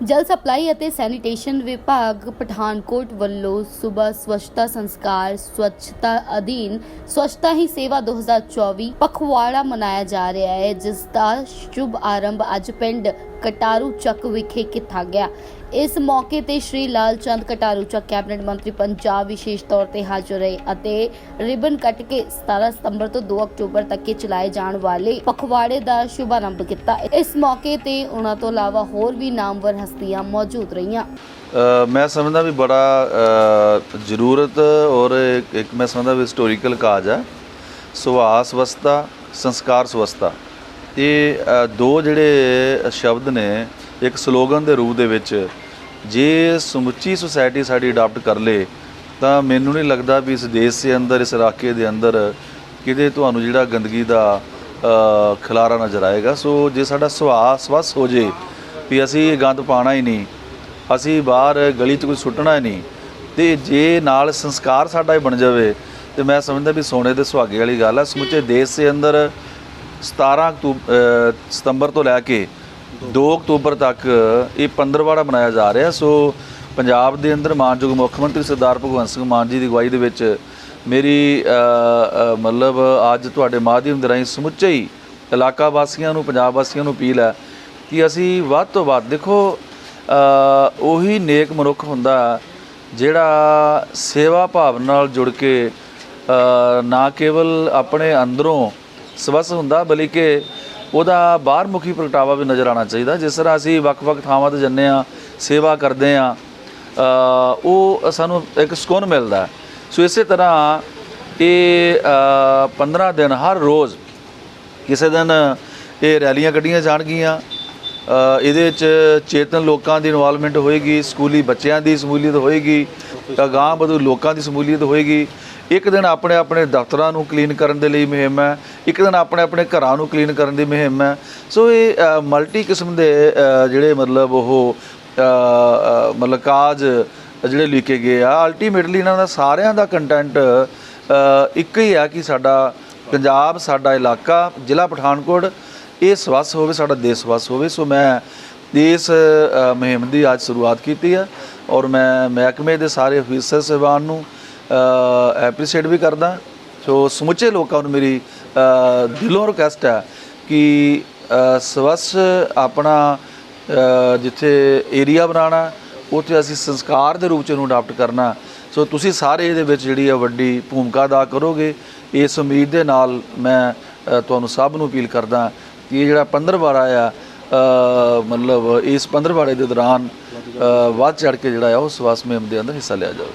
ਜਲ ਸਪਲਾਈ ਅਤੇ ਸੈਨੀਟੇਸ਼ਨ ਵਿਭਾਗ ਪਠਾਨਕੋਟ ਵੱਲੋਂ ਸਵੇਰ ਸਵੱਛਤਾ ਸੰਸਕਾਰ ਸਵੱਛਤਾ ਅਧੀਨ ਸਵੱਛਤਾ ਹੀ ਸੇਵਾ 2024 ਪਖਵਾੜਾ ਮਨਾਇਆ ਜਾ ਰਿਹਾ ਹੈ, ਜਿਸ ਦਾ ਸ਼ੁਭ ਆਰੰਭ ਅੱਜ ਪਿੰਡ ਕਟਾਰੂ ਚੱਕ ਵਿਖੇ ਕੀਤਾ ਗਿਆ। ਇਸ ਮੌਕੇ ਤੇ ਸ਼੍ਰੀ ਲਾਲ ਚੰਦ ਕਟਾਰੂ ਚੱਕ ਕੈਬਨਿਟ ਮੰਤਰੀ ਪੰਜਾਬ ਵਿਸ਼ੇਸ਼ ਤੌਰ ਤੇ ਹਾਜ਼ਰ ਰਹੇ ਅਤੇ ਰਿਬਨ ਕੱਟ ਕੇ 17 ਸਤੰਬਰ ਤੋਂ 2 ਅਕਤੂਬਰ ਤੱਕ ਕੇ ਚਲਾਏ ਜਾਣ ਵਾਲੇ ਪਖਵਾੜੇ ਦਾ ਸ਼ੁਭਾਰੰਭ ਕੀਤਾ। ਇਸ ਮੌਕੇ ਤੇ ਉਹਨਾਂ ਤੋਂ ਇਲਾਵਾ ਹੋਰ ਵੀ ਨਾਮਵਰ ਹਸਤੀਆਂ ਮੌਜੂਦ ਰਹੀਆਂ। ਮੈਂ ਸਮਝਦਾ ਵੀ ਬੜਾ ਜ਼ਰੂਰਤ ਔਰ ਇੱਕ- ਮੈਂ ਸਮਝਦਾ ਵੀ ਹਿਸਟੋਰੀਕਲ ਕਾਜ ਹੈ ਸੁਭਾਅ ਸਵਸਥਾ ਸੰਸਕਾਰ ਸਵਸਥਾ ਇਹ ਦੋ ਜਿਹੜੇ ਸ਼ਬਦ ਨੇ, ਇੱਕ ਸਲੋਗਨ ਦੇ ਰੂਪ ਦੇ ਵਿੱਚ, ਜੇ ਸਮੁੱਚੀ ਸੁਸਾਇਟੀ ਸਾਡੀ ਅਡਾਪਟ ਕਰ ਲੇ, ਤਾਂ ਮੈਨੂੰ ਨਹੀਂ ਲੱਗਦਾ ਵੀ ਇਸ ਦੇਸ਼ ਦੇ ਅੰਦਰ, ਇਸ ਇਲਾਕੇ ਦੇ ਅੰਦਰ ਕਿਤੇ ਤੁਹਾਨੂੰ ਜਿਹੜਾ ਗੰਦਗੀ ਦਾ ਖਿਲਾਰਾ ਨਜ਼ਰ ਆਏਗਾ। ਸੋ ਜੇ ਸਾਡਾ ਸੁਭਾਅ ਸਵਸਥ ਹੋ ਜੇ ਵੀ ਅਸੀਂ ਇਹ ਗੰਦ ਪਾਣਾ ਹੀ ਨਹੀਂ। ਅਸੀਂ ਬਾਹਰ ਗਲੀ 'ਚ ਕੋਈ ਸੁੱਟਣਾ ਹੀ ਨਹੀਂ। ਤੇ ਜੇ ਨਾਲ ਸੰਸਕਾਰ ਸਾਡਾ ਹੀ ਬਣ ਜਾਵੇ, ਤੇ ਮੈਂ ਸਮਝਦਾ ਵੀ ਸੋਨੇ ਦੇ ਸੁਹਾਗੇ ਵਾਲੀ ਗੱਲ ਹੈ ਸਮੁੱਚੇ ਦੇਸ਼ ਦੇ ਅੰਦਰ 17 ਅਕਤੂਬਰ ਸਤੰਬਰ ਤੋਂ ਲੈ ਕੇ 2 ਅਕਤੂਬਰ ਤੱਕ ਇਹ ਪੰਦਰਵਾੜਾ ਮਨਾਇਆ ਜਾ ਰਿਹਾ। ਸੋ ਪੰਜਾਬ ਦੇ ਅੰਦਰ ਮਾਨਯੋਗ ਮੁੱਖ ਮੰਤਰੀ ਸਰਦਾਰ ਭਗਵੰਤ ਸਿੰਘ ਮਾਨ ਜੀ ਦੀ ਅਗਵਾਈ ਦੇ ਵਿੱਚ ਮੇਰੀ ਮਤਲਬ ਅੱਜ ਤੁਹਾਡੇ ਮਾਧਿਅਮ ਦੇ ਰਾਹੀਂ ਸਮੁੱਚੇ ਹੀ ਇਲਾਕਾ ਵਾਸੀਆਂ ਨੂੰ, ਪੰਜਾਬ ਵਾਸੀਆਂ ਨੂੰ ਅਪੀਲ ਹੈ ਕਿ ਅਸੀਂ ਵੱਧ ਤੋਂ ਵੱਧ ਦੇਖੋ ਉਹੀ ਨੇਕ ਮਨੁੱਖ ਹੁੰਦਾ ਜਿਹੜਾ ਸੇਵਾ ਭਾਵ ਨਾਲ ਜੁੜ ਕੇ ਨਾ ਕੇਵਲ ਆਪਣੇ ਅੰਦਰੋਂ ਸਵਸ ਹੁੰਦਾ ਬਲਕਿ ਉਹਦਾ ਬਾਹਰਮੁਖੀ ਪ੍ਰਗਟਾਵਾ ਵੀ ਨਜ਼ਰ ਆਉਣਾ ਚਾਹੀਦਾ। ਜਿਸ ਤਰ੍ਹਾਂ ਅਸੀਂ ਵੱਖ-ਵੱਖ ਥਾਵਾਂ ਤੇ ਜੰਨੇ ਆ ਸੇਵਾ ਕਰਦੇ ਆ ਉਹ ਸਾਨੂੰ ਇੱਕ ਸਕੂਨ ਮਿਲਦਾ। ਸੋ ਇਸੇ ਤਰ੍ਹਾਂ ਇਹ ਅ, 15 ਦਿਨ ਹਰ ਰੋਜ਼ ਕਿਸੇ ਦਿਨ ਇਹ ਰੈਲੀਆਂ ਕੱਢੀਆਂ ਜਾਣਗੀਆਂ ਇਹਦੇ ਵਿੱਚ ਚੇਤਨ ਲੋਕਾਂ ਦੀ ਇਨਵੋਲਵਮੈਂਟ ਹੋਏਗੀ, ਸਕੂਲੀ ਬੱਚਿਆਂ ਦੀ ਸ਼ਮੂਲੀਅਤ ਹੋਏਗੀ ਅਗਾਂਹ ਵਧੂ ਲੋਕਾਂ ਦੀ ਸ਼ਮੂਲੀਅਤ ਹੋਏਗੀ। ਇੱਕ ਦਿਨ ਆਪਣੇ ਆਪਣੇ ਦਫ਼ਤਰਾਂ ਨੂੰ ਕਲੀਨ ਕਰਨ ਦੇ ਲਈ ਮੁਹਿੰਮ ਹੈ, ਇੱਕ ਦਿਨ ਆਪਣੇ ਆਪਣੇ ਘਰਾਂ ਨੂੰ ਕਲੀਨ ਕਰਨ ਦੀ ਮੁਹਿੰਮ ਹੈ। ਸੋ ਇਹ ਮਲਟੀ ਕਿਸਮ ਦੇ ਜਿਹੜੇ ਮਤਲਬ ਉਹ ਮਤਲਬ ਕਾਜ ਜਿਹੜੇ ਲਿਖੇ ਗਏ ਆ ਅਲਟੀਮੇਟਲੀ ਇਹਨਾਂ ਦਾ ਸਾਰਿਆਂ ਦਾ ਕੰਟੈਂਟ ਇੱਕ ਹੀ ਆ ਕਿ ਸਾਡਾ ਪੰਜਾਬ, ਸਾਡਾ ਇਲਾਕਾ ਜ਼ਿਲ੍ਹਾ ਪਠਾਨਕੋਟ ਇਹ ਸਵੱਸ ਹੋਵੇ ਸਾਡਾ ਦੇਸ਼ ਸਵੱਸ ਹੋਵੇ। ਸੋ ਮੈਂ ਇਸ ਮੁਹਿੰਮ ਦੀ ਅੱਜ ਸ਼ੁਰੂਆਤ ਕੀਤੀ ਹੈ ਔਰ ਮੈਂ ਮਹਿਕਮੇ ਦੇ ਸਾਰੇ ਅਫੀਸਰ ਸਹਿਬਾਨ ਨੂੰ ਐਪਰੀਸ਼ੀਏਟ ਵੀ ਕਰਦਾ। ਸੋ ਸਮੁੱਚੇ ਲੋਕਾਂ ਨੂੰ ਮੇਰੀ ਦਿਲੋਂ ਰਿਕਵੈਸਟ ਹੈ ਕਿ ਅ, ਸਵੱਸ ਆਪਣਾ ਜਿੱਥੇ ਏਰੀਆ ਬਣਾਉਣਾ ਉੱਥੇ ਅਸੀਂ ਸੰਸਕਾਰ ਦੇ ਰੂਪ ਚ ਨੂੰ ਅਡਾਪਟ ਕਰਨਾ। ਸੋ ਤੁਸੀਂ ਸਾਰੇ ਇਹਦੇ ਵਿੱਚ ਜਿਹੜੀ ਆ ਵੱਡੀ ਭੂਮਿਕਾ ਅਦਾ ਕਰੋਗੇ। ਇਸ ਉਮੀਦ ਦੇ ਨਾਲ ਮੈਂ ਤੁਹਾਨੂੰ ਸਭ ਨੂੰ ਅਪੀਲ ਕਰਦਾ ਕਿ ਇਹ ਜਿਹੜਾ ਪੰਦਰਵਾੜਾ ਆ ਮਤਲਬ ਇਸ ਪੰਦਰਵਾੜੇ ਦੇ ਦੌਰਾਨ ਵੱਧ ਚੜ ਕੇ ਜਿਹੜਾ ਆ ਉਹ ਸਵਾਸ ਮੁਹਿੰਮ ਦੇ ਅੰਦਰ ਹਿੱਸਾ ਲਿਆ ਜਾਵੇ।